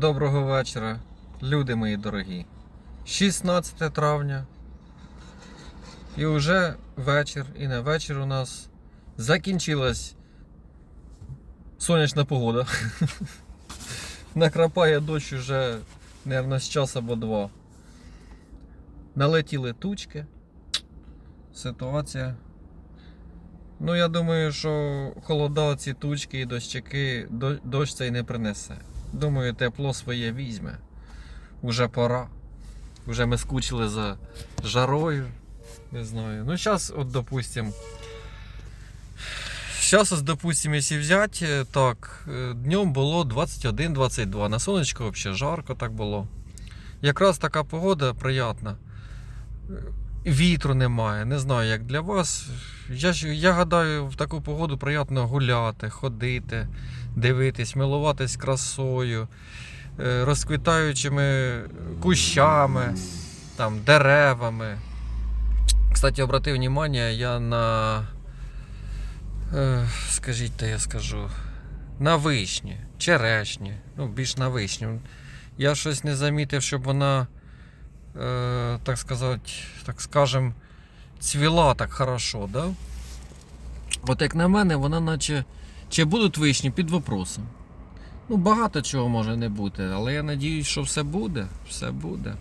Доброго вечора, люди мої дорогі. 16 травня. І вже вечір, і на вечір у нас закінчилась сонячна погода. Накрапає дощ уже, мабуть, з час або два. Налетіли тучки. Ситуація. Ну, я думаю, що холода, ці тучки і дощики, до- дощ цей не принесе. Думаю, тепло своє візьме. Уже пора. Уже ми скучили за жарою. Не знаю. Ну, зараз, от, допустим. Зараз, ось, допустим, якщо взяти, е, так, е, днем було 21-22. На сонечко взагалі жарко так було. Якраз така погода приятна. Е, Вітру немає, не знаю, як для вас. Я, я гадаю, в таку погоду приємно гуляти, ходити, дивитись, милуватись красою, е, розквітаючими кущами, там, деревами. Кстати, обратив увагу, я на. Е, скажіть, то я скажу. На вишні, черешні, ну, більш на вишню. Я щось не замітив, щоб вона, е, так сказати, так скажем, цвіла так хорошо, да? От як на мене, вона наче. Чи будуть вишні під вопросом. Ну, багато чого може не бути, але я надіюсь, що все буде. Все буде.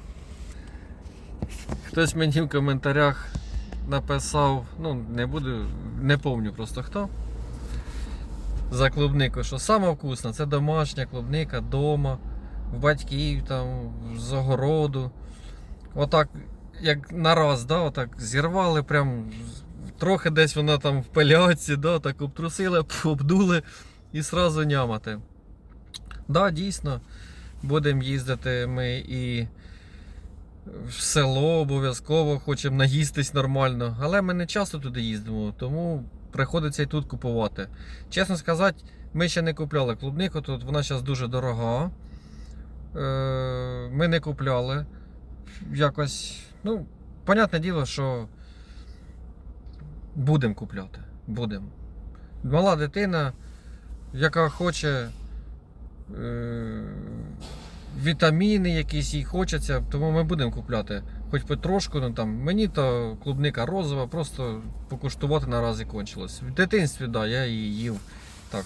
Хтось мені в коментарях написав, ну, не буду, не помню просто хто. За клубнику, що саме вкусна, це домашня клубника дома, в батьків, там, з огороду. Отак, як нараз, да, отак зірвали, прям трохи десь вона там в пиляці, да, так обтрусили, обдули і сразу нямати. Да, дійсно, будемо їздити ми і в село обов'язково, хочемо наїстись нормально. Але ми не часто туди їздимо, тому приходиться і тут купувати. Чесно сказати, ми ще не купляли клубнику, тут вона зараз дуже дорога. Е, Ми не купляли. Якось, ну, понятне діло, що будемо купляти. Будемо. Мала дитина, яка хоче е, вітаміни якісь їй хочеться, тому ми будемо купляти. Хоч потрошку, ну там мені то клубника розова, просто покуштувати наразі кончилось. В дитинстві, да, я її їв так.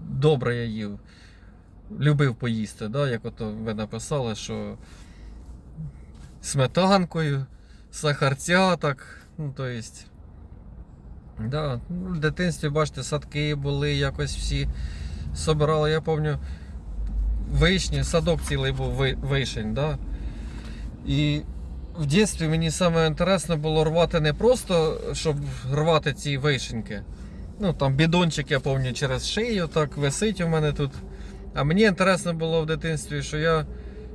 Добре я їв. Любив поїсти, да, як ото ви написали, що сметанкою, сахарця, так. Ну, то есть, да, в дитинстві, бачите, садки були якось всі собирали. Я пам'ятаю, вишні, садок цілий був вишень, да? І в дитинстві мені саме було рвати не просто, щоб рвати ці вишеньки. Ну, там бідончик, я пам'ятаю, через шию так висить у мене тут. А мені інтересно було в дитинстві, що я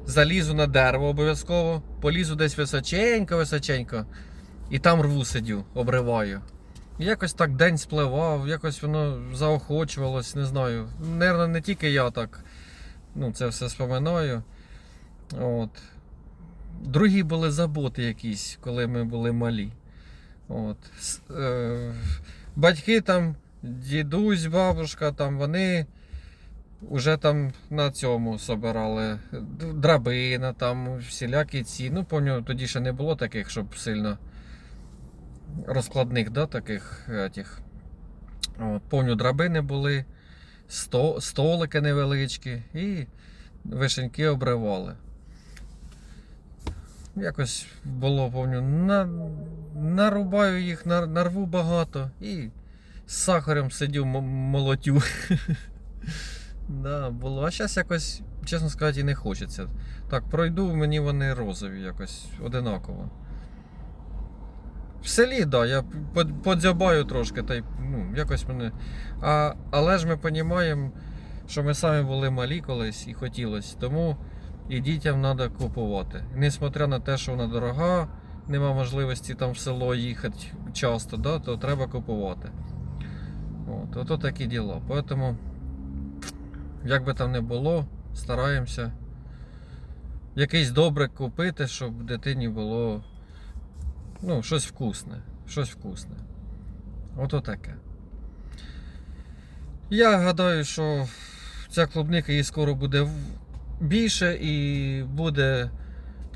залізу на дерево обов'язково, полізу десь височенько, височенько, і там рву сидю, обриваю. Якось так день спливав, якось воно заохочувалось, не знаю. Наверно, не тільки я так ну, це все споминаю. От. Другі були заботи якісь, коли ми були малі. От. Е, батьки там, дідусь, бабушка, там вони вже там на цьому собирали драбина, там всілякі ці. Ну, пам'ятаю, тоді ще не було таких, щоб сильно розкладних, да, таких. Етих. От, пам'ятаю, драбини були, сто, столики невеличкі і вишеньки обривали. Якось було, пам'ятаю, на, нарубаю їх, нар- нарву багато і з сахарем сидю, м- молотю. Да, було. А зараз якось, чесно сказати, і не хочеться. Так, пройду, мені вони розові якось одинаково. В селі, так, да, я подзябаю трошки, та й ну, якось мене. А, але ж ми розуміємо, що ми самі були малі колись і хотілося. Тому і дітям треба купувати. Несмотря на те, що вона дорога, нема можливості там в село їхати часто, да, то треба купувати. От, ото такі діла. Поэтому, як би там не було, стараємося якийсь добре купити, щоб дитині було ну, щось вкусне. Щось вкусне. Ото таке. Я гадаю, що ця клубника їй скоро буде більше і буде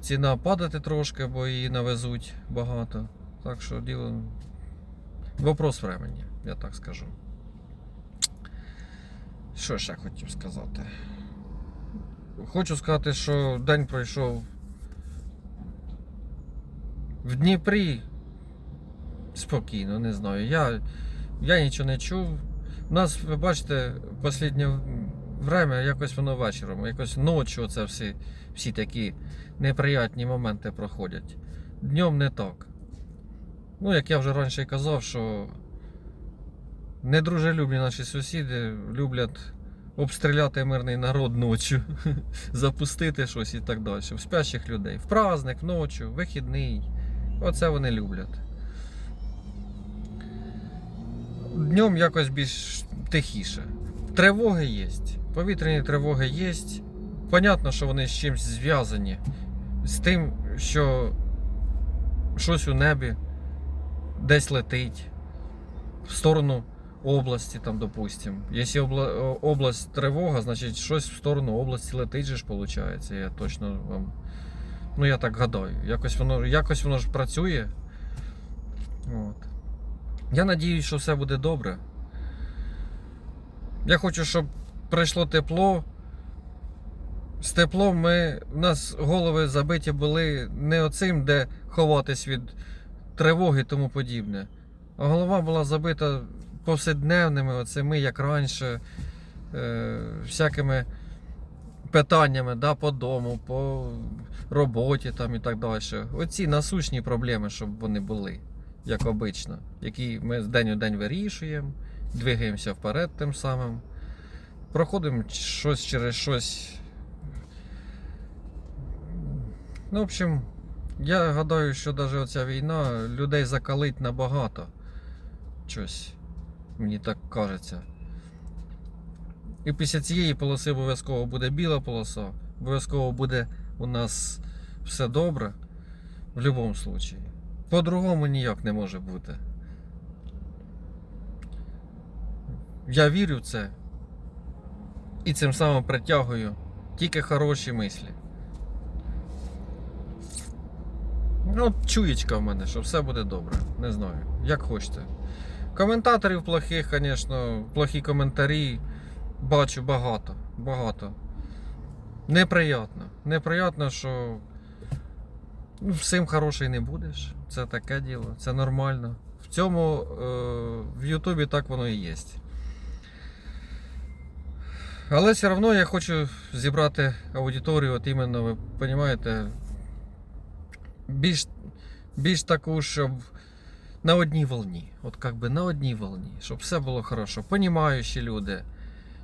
ціна падати трошки, бо її навезуть багато. Так що діло. Вопрос времени, я так скажу. Що ще хотів сказати? Хочу сказати, що день пройшов в Дніпрі спокійно, не знаю. Я, я нічого не чув. У нас, ви бачите, останнє время якось воно вечором, якось ночі оце всі, всі такі неприятні моменти проходять. Днем не так. Ну, як я вже раніше казав, що недружелюбні наші сусіди люблять обстріляти мирний народ ночі, запустити щось і так далі. В спящих людей. В праздник, вночі, в вихідний. Оце вони люблять. Днем якось більш тихіше. Тривоги є. Повітряні тривоги є. Понятно, що вони з чимось зв'язані. З тим, що щось у небі десь летить в сторону області, там, допустим. Якщо обла- область тривога, значить щось в сторону області летить же ж виходить. Я точно вам. Ну, я так гадаю. Якось воно, якось воно ж працює. От. Я надіюсь, що все буде добре. Я хочу, щоб прийшло тепло. З теплом ми. У нас голови забиті були не оцим, де ховатись від тривоги і тому подібне. А голова була забита повседневними, оцими, як раніше, е, всякими питаннями да, по дому, по роботі там і так далі. Оці насущні проблеми, щоб вони були, як обично, які ми з день у день вирішуємо, двигаємося вперед тим самим. Проходимо щось через щось. Ну, в общем, я гадаю, що навіть оця війна людей закалить набагато. Щось. Мені так кажеться. І після цієї полоси обов'язково буде біла полоса, обов'язково буде у нас все добре. В будь-якому випадку. По-другому ніяк не може бути. Я вірю в це. І цим самим притягую тільки хороші мислі. Ну, чуєчка в мене, що все буде добре. Не знаю. Як хочете. Коментаторів плохих, звісно, плохі коментарі. Бачу багато. Багато. Неприятно. Неприятно, що ну, всім хороший не будеш. Це таке діло, це нормально. В цьому е, в Ютубі так воно і є. Але все одно я хочу зібрати аудиторію, от іменно, ви розумієте, більш, більш таку, щоб на одній волні. От як би на одній волні, щоб все було хорошо. Понімаючі люди,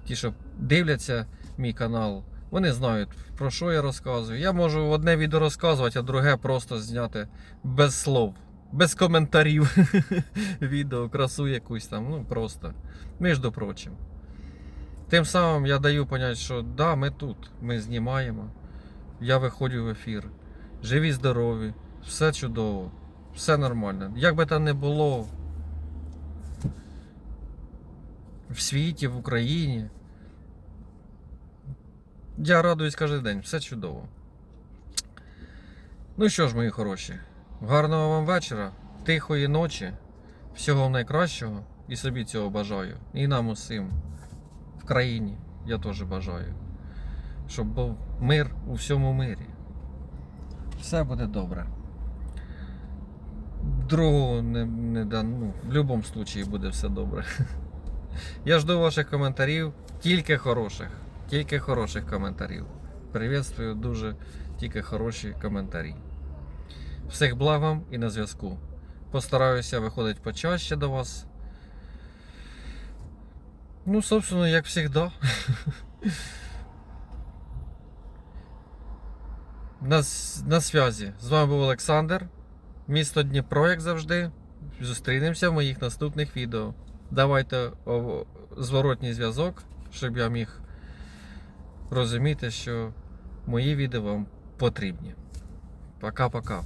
ті, що дивляться мій канал, вони знають, про що я розказую. Я можу одне відео розказувати, а друге просто зняти без слов, без коментарів. Відео, красу якусь там, ну просто. Між прочим. Тим самим я даю понять, що да, ми тут, ми знімаємо. Я виходжу в ефір. Живі, здорові, все чудово, все нормально. Як би там не було в світі, в Україні. Я радуюсь кожен день, все чудово. Ну що ж, мої хороші, гарного вам вечора, тихої ночі, всього найкращого і собі цього бажаю. І нам усім в країні я теж бажаю. Щоб був мир у всьому мирі. Все буде добре. Другого не, не да, ну, в будь-якому випадку буде все добре. Я жду ваших коментарів, тільки хороших. Тільки хороших коментарів. Приветствую дуже тільки хороші коментарі. Всіх благ вам і на зв'язку. Постараюся виходити почаще до вас. Ну, собственно, як завжди. На, на зв'язі. З вами був Олександр. Місто Дніпро, як завжди. Зустрінемося в моїх наступних відео. Давайте зворотній зв'язок, щоб я міг розуміти, що мої відео вам потрібні. Пока-пока.